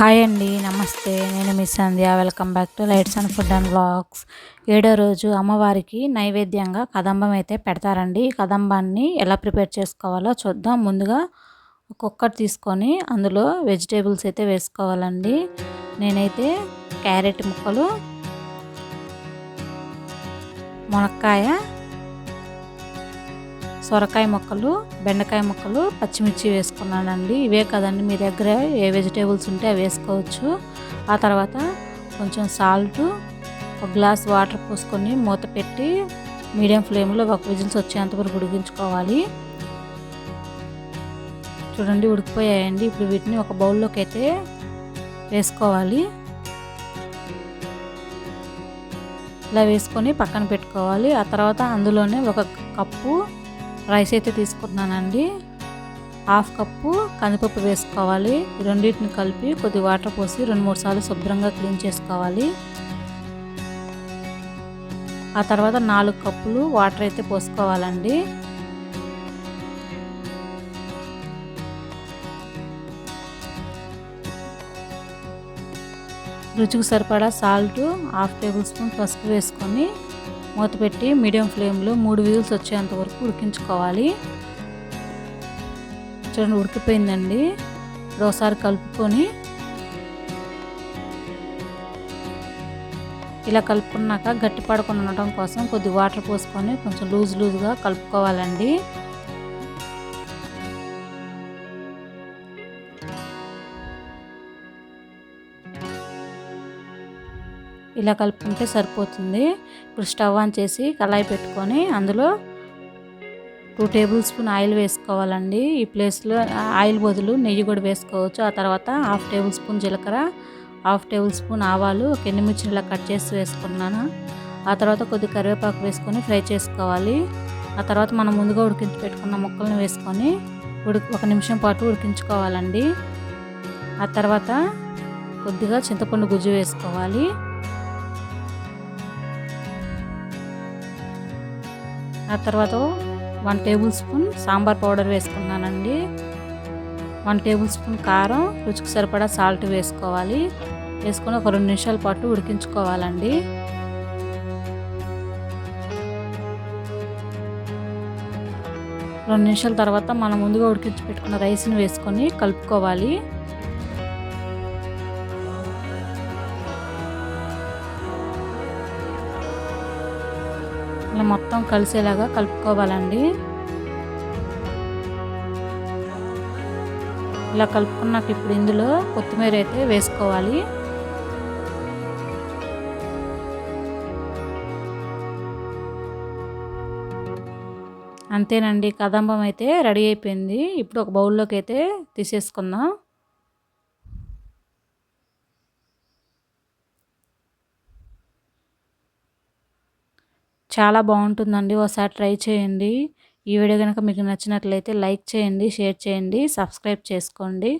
Hi అండి నమస్తే. నేను Miss Sandhya. Welcome back to lights and food and blogs ఏడో రోజు అమ్మవారికి నైవేద్యంగా కదంబం అయితే పెడతారండి. ఈ కదంబాన్ని ఎలా ప్రిపేర్ చేసుకోవాలో చూద్దాం. ముందుగా కుక్కర్ తీసుకొని అందులో వెజిటేబుల్స్ అయితే వేసుకోవాలండి. నేనైతే క్యారెట్ ముక్కలు మునక్కాయ సొరకాయ ముక్కలు బెండకాయ ముక్కలు పచ్చిమిర్చి వేసుకున్నానండి. ఇవే కదండి మీ దగ్గర ఏ వెజిటేబుల్స్ ఉంటే అవి వేసుకోవచ్చు. ఆ తర్వాత కొంచెం సాల్ట్ ఒక గ్లాస్ వాటర్ పోసుకొని మూత పెట్టి మీడియం ఫ్లేమ్లో ఒక విజిల్స్ వచ్చేంత వరకు ఉడికించుకోవాలి. చూడండి ఉడికిపోయాయండి. ఇప్పుడు వీటిని ఒక బౌల్లోకి అయితే వేసుకోవాలి. ఇలా వేసుకొని పక్కన పెట్టుకోవాలి. ఆ తర్వాత అందులోనే ఒక కప్పు రైస్ అయితే తీసుకుంటున్నానండి. హాఫ్ కప్పు కందిపప్పు వేసుకోవాలి. రెండింటిని కలిపి కొద్ది వాటర్ పోసి రెండు మూడు సార్లు శుభ్రంగా క్లీన్ చేసుకోవాలి. ఆ తర్వాత నాలుగు కప్పులు వాటర్ అయితే పోసుకోవాలండి. రుచికి సరిపడా సాల్ట్ హాఫ్ టేబుల్ స్పూన్ పసుపు వేసుకొని మూత పెట్టి మీడియం ఫ్లేమ్లో మూడు వీల్స్ వచ్చేంత వరకు ఉడికించుకోవాలి. చూడండి ఉడికిపోయిందండి. ఇప్పుడు ఒకసారి కలుపుకొని ఇలా కలుపుకున్నాక గట్టి పడకుండా ఉండటం కోసం కొద్ది వాటర్ పోసుకొని కొంచెం లూజ్ లూజ్గా కలుపుకోవాలండి. ఇలా కలుపుకుంటే సరిపోతుంది. ఇప్పుడు స్టవ్ ఆన్ చేసి కళాయి పెట్టుకొని అందులో టూ టేబుల్ స్పూన్ ఆయిల్ వేసుకోవాలండి. ఈ ప్లేస్లో ఆయిల్ బదులు నెయ్యి కూడా వేసుకోవచ్చు. ఆ తర్వాత హాఫ్ టేబుల్ స్పూన్ జీలకర్ర హాఫ్ టేబుల్ స్పూన్ ఆవాలు ఒక ఎండుమిర్చిని ఇలా కట్ చేసి వేసుకున్నాను ఆ తర్వాత కొద్ది కరివేపాకు వేసుకొని ఫ్రై చేసుకోవాలి. ఆ తర్వాత మనం ముందుగా ఉడికించి పెట్టుకున్న ముక్కలను వేసుకొని ఉడి ఒక నిమిషం పాటు ఉడికించుకోవాలండి. ఆ తర్వాత కొద్దిగా చింతపండు గుజ్జు వేసుకోవాలి. ఆ తర్వాత one table spoon sambar powder వేసుకున్నానండి. వన్ టేబుల్ స్పూన్ కారం రుచికి సరిపడా సాల్ట్ వేసుకోవాలి. వేసుకొని ఒక రెండు నిమిషాల పాటు ఉడికించుకోవాలండి. రెండు నిమిషాల తర్వాత మనం ముందుగా ఉడికించి పెట్టుకున్న రైస్ని వేసుకొని కలుపుకోవాలి. ఇలా మొత్తం కలిసేలాగా కలుపుకోవాలండి. ఇలా కలుపుకున్నాక ఇప్పుడు ఇందులో కొత్తిమీర అయితే వేసుకోవాలి. అంతేనండి కదంబం అయితే రెడీ అయిపోయింది. ఇప్పుడు ఒక బౌల్లోకి అయితే తీసేసుకుందాం. చాలా బాగుంటుందండి. ఒకసారి ట్రై చేయండి. ఈ వీడియో కనుక మీకు నచ్చినట్లయితే లైక్ చేయండి షేర్ చేయండి సబ్స్క్రైబ్ చేసుకోండి.